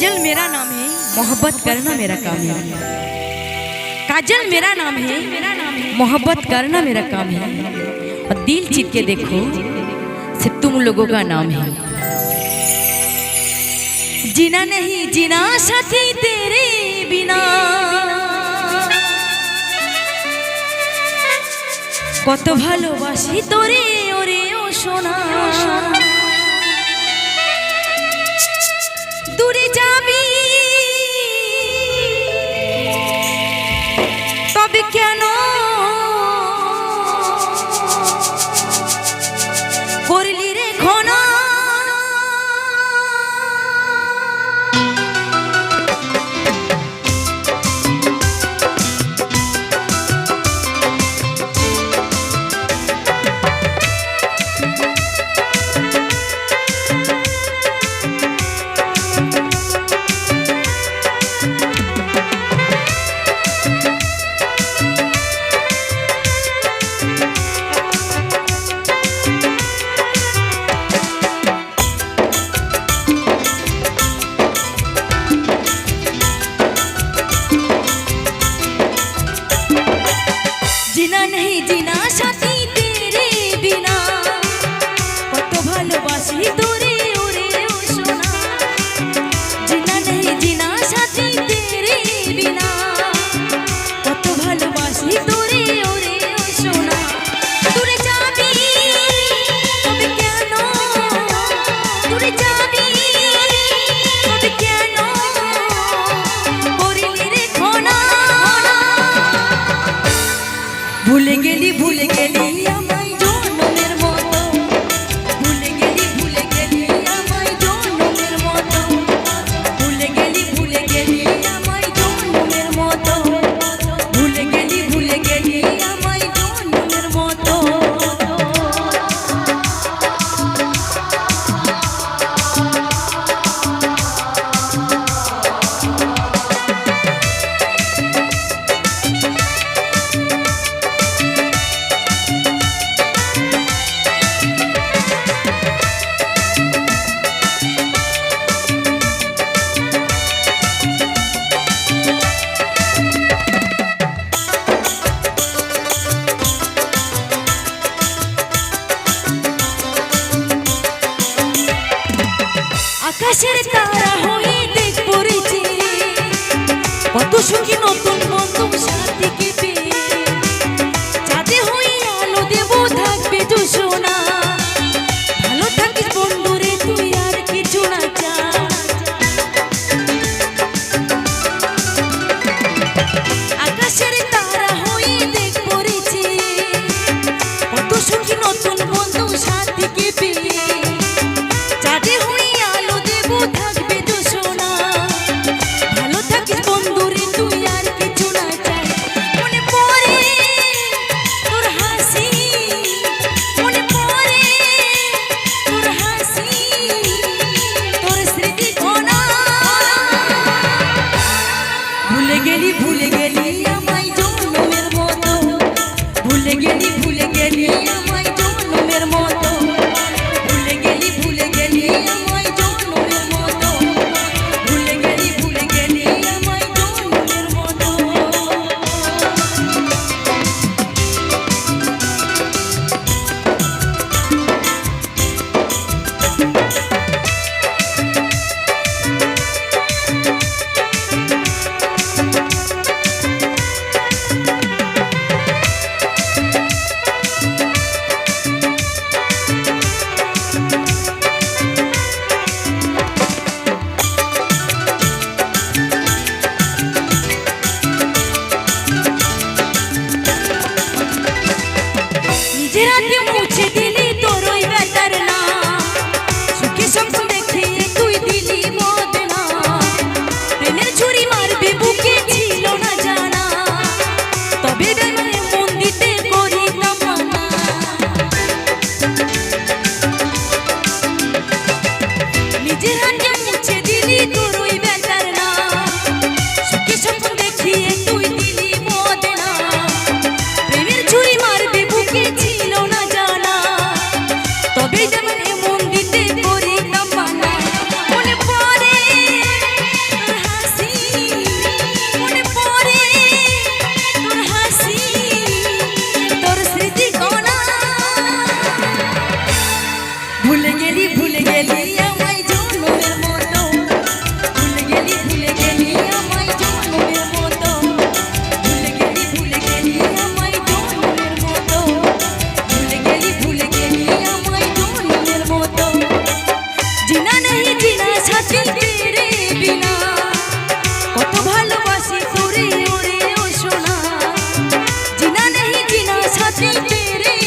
काजल मेरा नाम है मोहब्बत करना मेरा काम है काजल मेरा नाम है मोहब्बत करना मेरा काम है और दिल जीत के देखो से तुम लोगों का नाम है जीना नहीं जीना साथी तेरे बिना কত ভালোবাসি তোরে ওরে ও সোনা can জিনা নেই জিনা সাথী তেরে বিনা কত ভালোবাসি তোরে কত সুখী নতুন বন্ধু সাথীকে পেয়ে চাঁদে হয়ে আলো দেব থাকবে জোসনা ভালো থাকিস বন্ধুরে, তুই আর কিছু না চা que eu te dei. তেরে